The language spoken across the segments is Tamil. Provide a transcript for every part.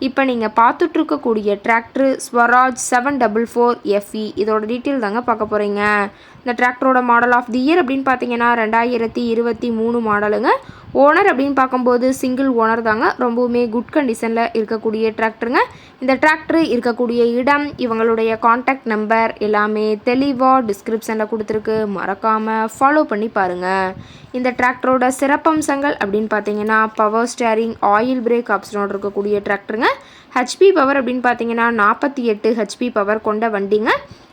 இப்போ நீங்கள் பார்த்துட்ருக்கக்கூடிய tractor Swaraj seven double four FE இதோட டீட்டெயில் தாங்க பார்க்க போகிறீங்க இந்த டிராக்டரோட மாடல் ஆஃப் தி இயர் அப்படின்னு பார்த்தீங்கன்னா ரெண்டாயிரத்தி இருபத்தி மூணு மாடலுங்க ஓனர் அப்படின்னு பார்க்கும்போது சிங்கிள் ஓனர் தாங்க. ரொம்பவுமே குட் கண்டிஷனில் இருக்கக்கூடிய டிராக்டருங்க இந்த டிராக்டர் இருக்கக்கூடிய இடம் இவங்களுடைய காண்டாக்ட் நம்பர் எல்லாமே தெளிவாக டிஸ்கிரிப்ஷனில் கொடுத்துருக்கு. மறக்காமல் ஃபாலோ பண்ணி பாருங்கள் இந்த டிராக்டரோட சிறப்பம்சங்கள் அப்படின்னு பார்த்தீங்கன்னா பவர் ஸ்டேரிங் ஆயில் பிரேக் ஆப்ஷனோடு இருக்கக்கூடிய டிராக்டருங்க ஹெச்பி பவர் அப்படின்னு பார்த்தீங்கன்னா நாற்பத்தி எட்டு ஹெச்பி பவர் கொண்ட வண்டிங்க.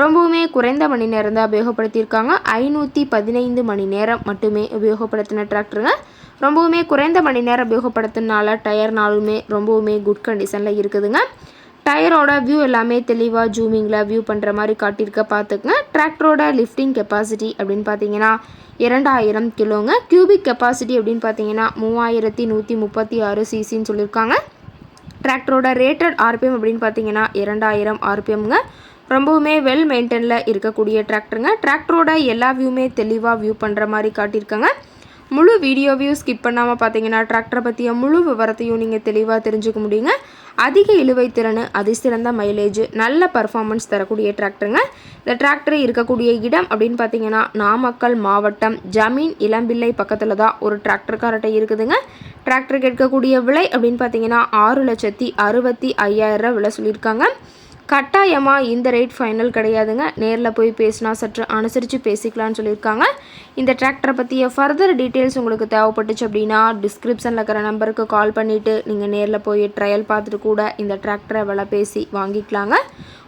ரொம்பவுமே குறைந்த மணி நேரம் தான் உபயோகப்படுத்தியிருக்காங்க. ஐநூற்றி பதினைந்து மணி நேரம் மட்டுமே உபயோகப்படுத்தின டிராக்டருங்க. ரொம்பவுமே குறைந்த மணி நேரம் உபயோகப்படுத்தினால டயர்னாலுமே ரொம்பவுமே குட் கண்டிஷனில் இருக்குதுங்க. டயரோட வியூ எல்லாமே தெளிவாக ஜூமிங்கில் வியூ பண்ணுற மாதிரி காட்டியிருக்க பார்த்துக்குங்க. டிராக்டரோட லிஃப்டிங் கெப்பாசிட்டி அப்படின்னு பார்த்தீங்கன்னா இரண்டாயிரம் கிலோங்க கியூபிக் கெப்பாசிட்டி அப்படின்னு பார்த்தீங்கன்னா மூவாயிரத்தி நூற்றி முப்பத்தி ஆறு சிசின்னு சொல்லியிருக்காங்க. டிராக்டரோட ரேட்டட் ஆர்பிஎம் அப்படின்னு பார்த்தீங்கன்னா இரண்டாயிரம் ஆர்பிஎம்ங்க ரொம்பவுமே வெல் மெயின்டெனில் இருக்கக்கூடிய டிராக்டருங்க டிராக்டரோட எல்லா வியூமே தெளிவாக வியூ பண்ணுற மாதிரி காட்டியிருக்காங்க. முழு வீடியோவையும் ஸ்கிப் பண்ணாமல் பார்த்தீங்கன்னா டிராக்டரை பற்றிய முழு விவரத்தையும் நீங்கள் தெளிவாக தெரிஞ்சுக்க முடியுங்க. அதிக இழுவை திறன் அதிசிறந்த மைலேஜ் நல்ல பர்ஃபார்மன்ஸ் தரக்கூடிய டிராக்டருங்க இந்த டிராக்டர் இருக்கக்கூடிய இடம் அப்படின்னு பார்த்தீங்கன்னா நாமக்கல் மாவட்டம் ஜமீன் இளம்பிள்ளை பக்கத்தில் தான் ஒரு டிராக்டர்காரட்டை இருக்குதுங்க. டிராக்டர் எடுக்கக்கூடிய விலை அப்படின்னு பார்த்தீங்கன்னா ஆறு லட்சத்தி அறுபத்தி ஐயாயிரம் விலை சொல்லியிருக்காங்க. கட்டாயமாக இந்த ரேட் ஃபைனல் கிடையாதுங்க. நேரில் போய் பேசினா சற்று அனுசரித்து பேசிக்கலாம்னு சொல்லியிருக்காங்க. இந்த டிராக்டரை பற்றிய ஃபர்தர் டீட்டெயில்ஸ் உங்களுக்கு தேவைப்பட்டுச்சு அப்படின்னா டிஸ்கிரிப்ஷனில் இருக்கிற நம்பருக்கு கால் பண்ணிவிட்டு நீங்கள் நேரில் போய் ட்ரையல் பார்த்துட்டு கூட இந்த டிராக்டரை விலை பேசி வாங்கிக்கலாங்க.